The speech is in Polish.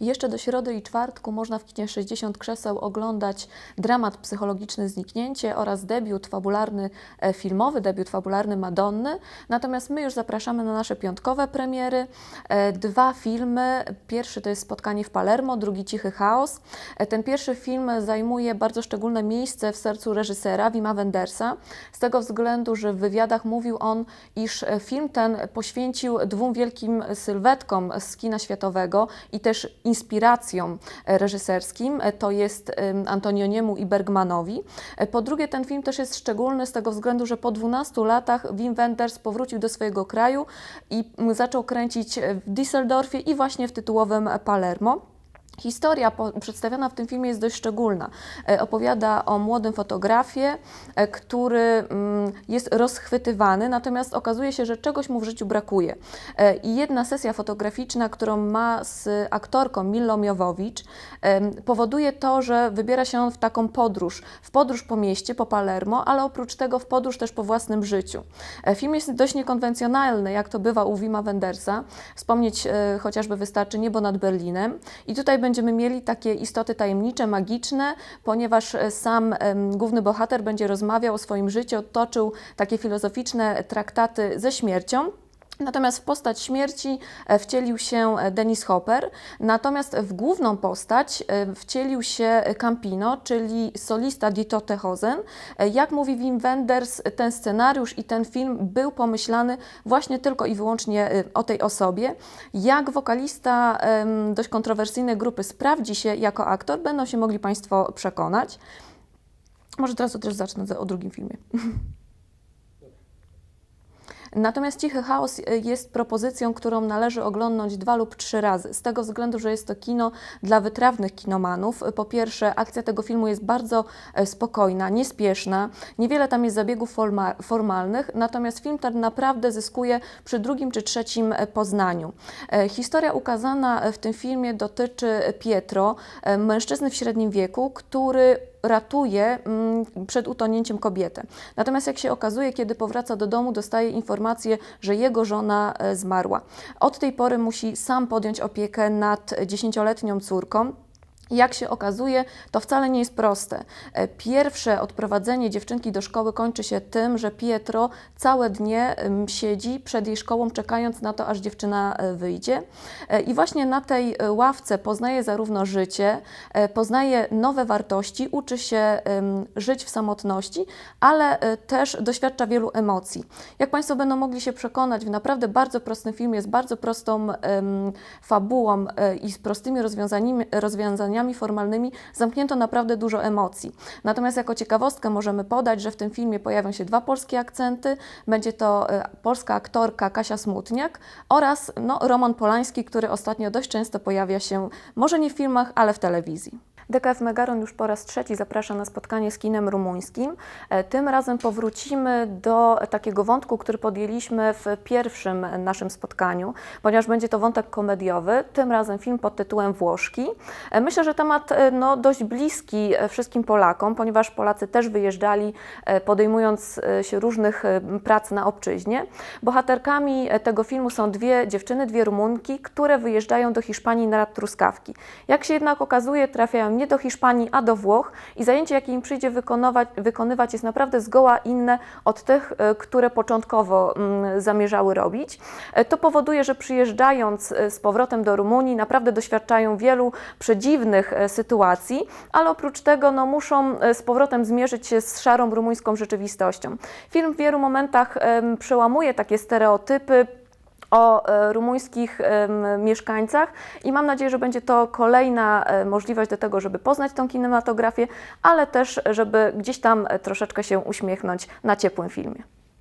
Jeszcze do środy i czwartku można w kinie 60 krzeseł oglądać dramat psychologiczny Zniknięcie oraz debiut fabularny e, filmowy, debiut fabularny Madonny. Natomiast my już zapraszamy na nasze piątkowe premiery. E, Dwa filmy. Pierwszy to jest Spotkanie w Palermo, drugi Cichy Chaos. E, Ten pierwszy film zajmuje bardzo szczególne miejsce w sercu reżysera Wima Wendersa, z tego względu, że w wywiadach mówił on, iż film ten poświęcił dwóm wielkim sylwetkom z kina światowego i też inspiracjom reżyserskim, e, to jest em, Antonioniemu i Bergmanowi. E, Po drugie, ten film też jest szczególny z tego względu, że po 12 latach Wim Wenders powrócił do swojego kraju i zaczął kręcić w Düsseldorfie i właśnie w tytułowym Palermo. Historia przedstawiona w tym filmie jest dość szczególna. E, opowiada o młodym fotografie, e, który mm, jest rozchwytywany, natomiast okazuje się, że czegoś mu w życiu brakuje. E, I jedna sesja fotograficzna, którą ma z aktorką Millą Jowowicz, powoduje to, że wybiera się on w taką podróż, w podróż po mieście, po Palermo, ale oprócz tego w podróż też po własnym życiu. Film jest dość niekonwencjonalny, jak to bywa u Wima Wendersa. Wspomnieć chociażby wystarczy Niebo nad Berlinem. I tutaj będziemy mieli takie istoty tajemnicze, magiczne, ponieważ e, sam główny bohater będzie rozmawiał o swoim życiu, toczył takie filozoficzne traktaty ze śmiercią. Natomiast w postać śmierci e, wcielił się e, Dennis Hopper, natomiast w główną postać e, wcielił się Campino, czyli solista Die Tote Hosen. E, Jak mówi Wim Wenders, ten scenariusz i ten film był pomyślany właśnie tylko i wyłącznie o tej osobie. Jak wokalista dość kontrowersyjnej grupy sprawdzi się jako aktor, będą się mogli Państwo przekonać. Może teraz też zacznę o drugim filmie. Natomiast Cichy Chaos y, jest propozycją, którą należy oglądnąć dwa lub trzy razy, z tego względu, że jest to kino dla wytrawnych kinomanów. Po pierwsze, akcja tego filmu jest bardzo e, spokojna, niespieszna, niewiele tam jest zabiegów forma formalnych, natomiast film ten naprawdę zyskuje przy drugim czy trzecim e, poznaniu. E, Historia ukazana w tym filmie dotyczy Pietro, mężczyzny w średnim wieku, który ratuje mm, przed utonięciem kobietę. Natomiast jak się okazuje, kiedy powraca do domu, dostaje informację, że jego żona e, zmarła. Od tej pory musi sam podjąć opiekę nad dziesięcioletnią córką. Jak się okazuje, to wcale nie jest proste. E, Pierwsze odprowadzenie dziewczynki do szkoły kończy się tym, że Pietro całe dnie siedzi przed jej szkołą, czekając na to, aż dziewczyna e, wyjdzie. E, I właśnie na tej ławce poznaje zarówno życie, poznaje nowe wartości, uczy się żyć w samotności, ale też doświadcza wielu emocji. Jak Państwo będą mogli się przekonać, w naprawdę bardzo prostym filmie, z bardzo prostą fabułą i z prostymi rozwiązaniami, rozwiązaniami formalnymi zamknięto naprawdę dużo emocji. Natomiast jako ciekawostkę możemy podać, że w tym filmie pojawią się dwa polskie akcenty. Będzie to e, polska aktorka Kasia Smutniak oraz no, Roman Polański, który ostatnio dość często pojawia się, może nie w filmach, ale w telewizji. DKF Megaron już po raz trzeci zaprasza na spotkanie z kinem rumuńskim. E, Tym razem powrócimy do takiego wątku, który podjęliśmy w pierwszym naszym spotkaniu, ponieważ będzie to wątek komediowy, tym razem film pod tytułem Włoszki. E, Myślę, że temat e, no, dość bliski wszystkim Polakom, ponieważ Polacy też wyjeżdżali, podejmując się różnych prac na obczyźnie. Bohaterkami tego filmu są dwie dziewczyny, dwie Rumunki, które wyjeżdżają do Hiszpanii na truskawki. Jak się jednak okazuje, trafiają nie do Hiszpanii, a do Włoch i zajęcie, jakie im przyjdzie wykonywać, wykonywać jest naprawdę zgoła inne od tych, e, które początkowo mm, zamierzały robić. E, To powoduje, że przyjeżdżając e, z powrotem do Rumunii, naprawdę doświadczają wielu przedziwnych sytuacji, ale oprócz tego no, muszą z powrotem zmierzyć się z szarą rumuńską rzeczywistością. Film w wielu momentach przełamuje takie stereotypy, o e, rumuńskich mieszkańcach i mam nadzieję, że będzie to kolejna e, możliwość do tego, żeby poznać tą kinematografię, ale też, żeby gdzieś tam e, troszeczkę się uśmiechnąć na ciepłym filmie.